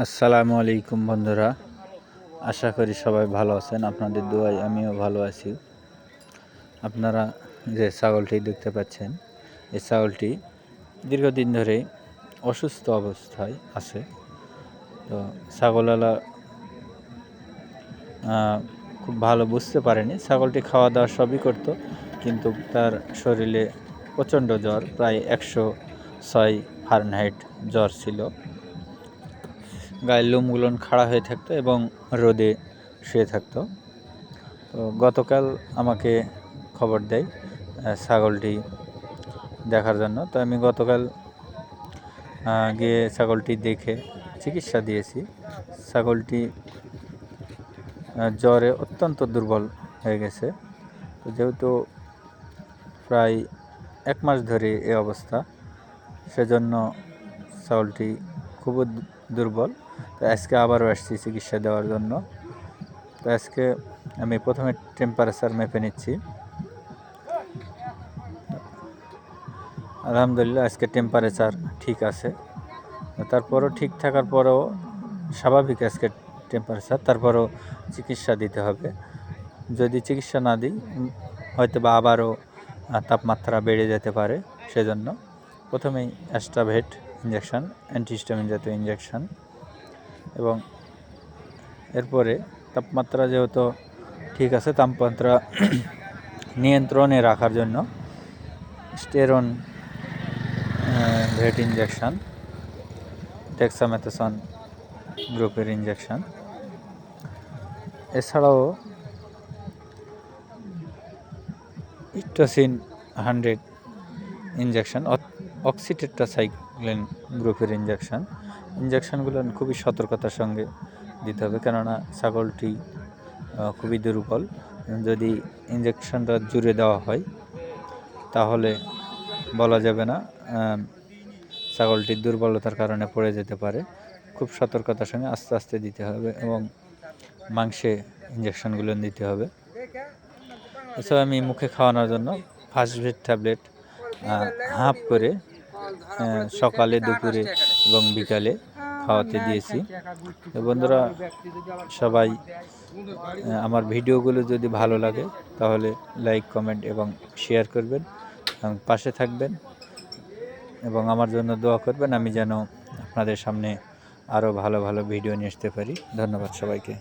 আসসালামু আলাইকুম বন্ধুরা। আশা করি সবাই ভালো আছেন। আপনাদের দোয়ায় আমিও ভালো আছি। আপনারা যে ছাগলটি দেখতে পাচ্ছেন, এই ছাগলটি দীর্ঘদিন ধরে অসুস্থ অবস্থায় আছে। তো ছাগলওয়ালা খুব ভালো বুঝতে পারেনি। ছাগলটি খাওয়া দাওয়া সবই করতো, কিন্তু তার শরীরে প্রচণ্ড জ্বর, প্রায় একশো ছয় ফারেনহাইট জ্বর ছিল। গায়ের লোমগুলোন খাড়া হয়ে থাকতো এবং রোদে শুয়ে থাকতো। তো গতকাল আমাকে খবর দেয় ছাগলটি দেখার জন্য। তো আমি গতকাল গিয়ে ছাগলটি দেখে চিকিৎসা দিয়েছি। ছাগলটি জ্বরে অত্যন্ত দুর্বল হয়ে গেছে। তো যেহেতু প্রায় এক মাস ধরে এ অবস্থা, সেজন্য ছাগলটি খুব দুর্বল। তো আজকে আবারও আসছি চিকিৎসা দেওয়ার জন্য। তো আজকে আমি প্রথমে টেম্পারেচার মেপে নিচ্ছি। আলহামদুলিল্লাহ, আজকে টেম্পারেচার ঠিক আছে। তারপরও ঠিক থাকার পরেও স্বাভাবিক আজকে টেম্পারেচার তারপরও চিকিৎসা দিতে হবে। যদি চিকিৎসা না দিই, হয়তো বা আবারও তাপমাত্রা বেড়ে যেতে পারে সেজন্য। প্রথমেই অ্যাস্ট্রাভেট ইঞ্জেকশন অ্যান্টিস্টামিন জাতীয় ইঞ্জেকশন এবং এরপরে তাপমাত্রা যেহেতু ঠিক আছে, তাপমাত্রা নিয়ন্ত্রণে রাখার জন্য স্টেরন ভেট ইঞ্জেকশন ডেক্সামেথাসন গ্রুপের ইঞ্জেকশন এছাড়াও ইটোসিন হান্ড্রেড ইঞ্জেকশন অক্সিটেট্রাসাইক্লিন গ্রুপের ইঞ্জেকশন ইঞ্জেকশনগুলো খুবই সতর্কতার সঙ্গে দিতে হবে। কেননা ছাগলটি খুবই দুর্বল। যদি ইঞ্জেকশনটা জুড়ে দেওয়া হয়, তাহলে বলা যাবে না ছাগলটির দুর্বলতার কারণে পড়ে যেতে পারে। খুব সতর্কতার সঙ্গে আস্তে আস্তে দিতে হবে এবং মাংসে ইঞ্জেকশনগুলো দিতে হবে। এছাড়া আমি মুখে খাওয়ানোর জন্য ফার্স্ট ভেট ট্যাবলেট হাফ করে সকালে দুপুরে এবং বিকালে খাওয়াতে দিয়েছি। বন্ধুরা, সবাই আমার ভিডিওগুলো যদি ভালো লাগে, তাহলে লাইক, কমেন্ট এবং শেয়ার করবেন এবং পাশে থাকবেন এবং আমার জন্য দোয়া করবেন। আমি যেন আপনাদের সামনে আরও ভালো ভালো ভিডিও নিয়ে আসতে পারি। ধন্যবাদ সবাইকে।